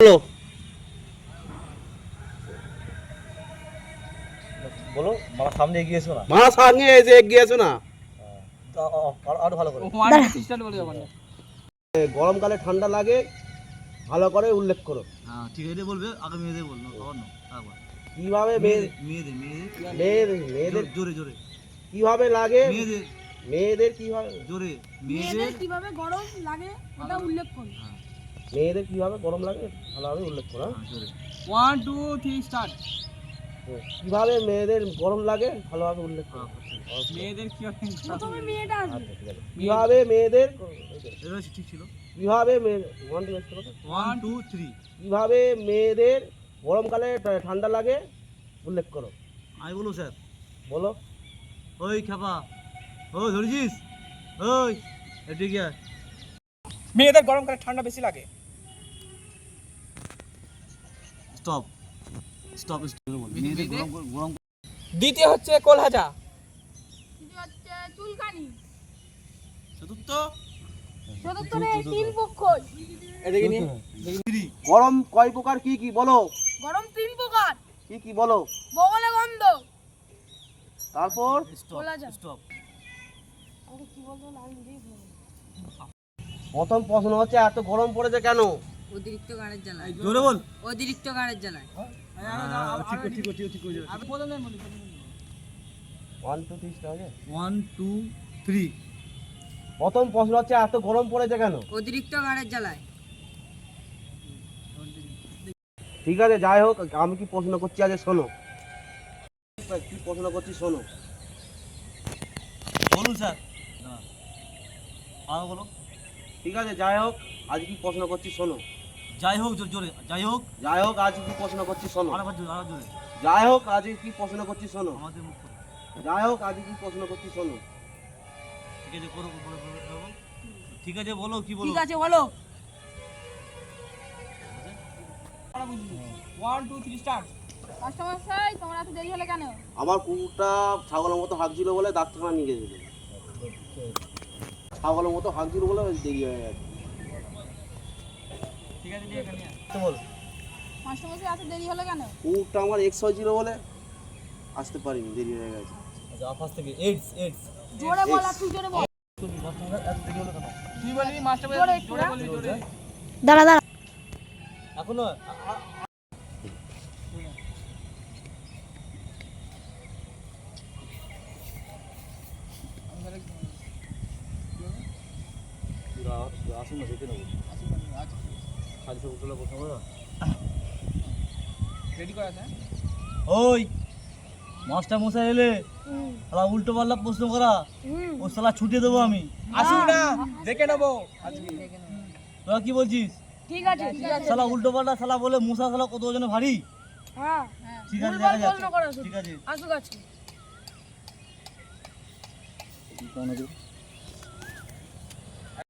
বলো। বলো মারা সামনে এগিয়ে এসো না। মারা সামনে এসে এগিয়ে এসো না। আরও ভালো করে। গরমকালে ঠান্ডা লাগে ভালো করে উল্লেখ করো। হ্যাঁ ঠিক আছে বলবে আগে মেয়েদের বলব কীভাবে মেয়েদের মেয়েদের মেয়েদের। মেয়েদের জোরে জোরে কীভাবে লাগে? মেয়েদের। মেয়েদের কীভাবে জোরে মেয়েদের। মেয়েদের কীভাবে গরম লাগে এটা উল্লেখ করুন মেয়েদের কীভাবে গরম লাগে ভালোভাবে উল্লেখ করা ওয়ান টু থ্রি স্টার্ট। কীভাবে মেয়েদের গরম লাগে ভালোভাবে উল্লেখ করা। মেয়েদের কি হবে প্রথমে মেয়েটা আসবে। আচ্ছা, কীভাবে মেয়েদের এটা ঠিক ছিল। কীভাবে? ওয়ান টু থ্রি কীভাবে মেয়েদের গরমকালে ঠান্ডা লাগে উল্লেখ করো। আমি বলব স্যার। বলো। ওই খেপা। ওই ধরেছিস? ওই এদিকে আয়। মেয়েদের গরমকালে ঠান্ডা বেশি লাগে। স্টপ স্টপ স্টপ মেয়েদের গরম গরম দ্বিতীয় হচ্ছে কোলহাজা। তৃতীয় হচ্ছে চুলকানি। চতুর্থ? চতুর্থরে তিন পক্ষ এদিকে নিয়ে থ্রি গরম কয় প্রকার? কি কি বলো? গরম তিন প্রকার। কি কি বলো? বগলে গন্ধ। তারপর? স্টপ স্টপ প্রথম প্রশ্ন হচ্ছে এত গরম পড়েছে কেন? অতিরিক্ত গাড়ির জ্বালায় জোরে বল। অতিরিক্ত গাড়ির জ্বালায় ঠিক ঠিক ঠিক ঠিক ঠিক আমি প্রথমে বলি প্রথমে বলি। ওয়ান টু আছে ওয়ান টু থ্রি প্রথম প্রশ্ন হচ্ছে এত গরম পড়েছে কেন? অতিরিক্ত গাড়ির জ্বালায়। ঠিক আছে যাই হোক আমি কি প্রশ্ন করছি আজ শোনো। কি প্রশ্ন করছি শোনো। বলুন স্যার। বলো। ঠিক আছে যাই হোক আজ কি প্রশ্ন করছি শোনো। যাই হোক জোরে জোরে যাই হোক। যাই হোক আজ কি প্রশ্ন করছি শোনো। আরেকবার জোরে জোরে। যাই হোক আজ কি প্রশ্ন করছি শোনো। আমাদের মুখ করো। যাই হোক আজ কি প্রশ্ন করছি শোনো। ঠিক আছে করো বলো বলো, বলো, বলো। ঠিক আছে বলো কি বলো? ঠিক আছে বলো। ওয়ান টু থ্রি স্টার্ট মাস্টারমশাই তোমার এত দেরি হলে কেন? আমার কুকুরটা ছাগলের মতো হাঁকছিল বলে ডাক্তারখানা নিয়ে গেছিল। ছাগলের মতো হাঁকছিল বলে ওই দেরি হয়ে গেছে। ঠিক আছে এখানে। বল। মাস্টারমশাই এত দেরি হলে কেন? কুকুরটা আমার এক্স হয়েছিল বলে আসতে পারিনি দেরি হয়ে গেছে। আচ্ছা আফাস থেকে এইডস এইডস জোরে বল আর তুই জোরে বল। তুমি বর্তমানে এত দেরি হলো কেন? তুই বলবি মাস্টার জোরে একটু, জোরে হ্যাঁ? বলবি জোরে। দাঁড়া দাঁড়া। এখনও আ- আ- আসুন না দেখে নেব। খালি সব উঠলে প্রশ্ন করো রেডি করা আছে হ্যাঁ? ওই মাস্টার মশাই এলে শালা উল্টো পাল্লা প্রশ্ন করা ও শালা ছুটে দেবো আমি। না দেখে নেব তোরা কি বলছিস? ঠিক আছে শালা উল্টো পাল্টা শালা বলে মশা শালা কত ওজনে ভারী। হ্যাঁ। ঠিক আছে দেখা যাচ্ছে ঠিক আছে। আসুক আছে কেমন আছো?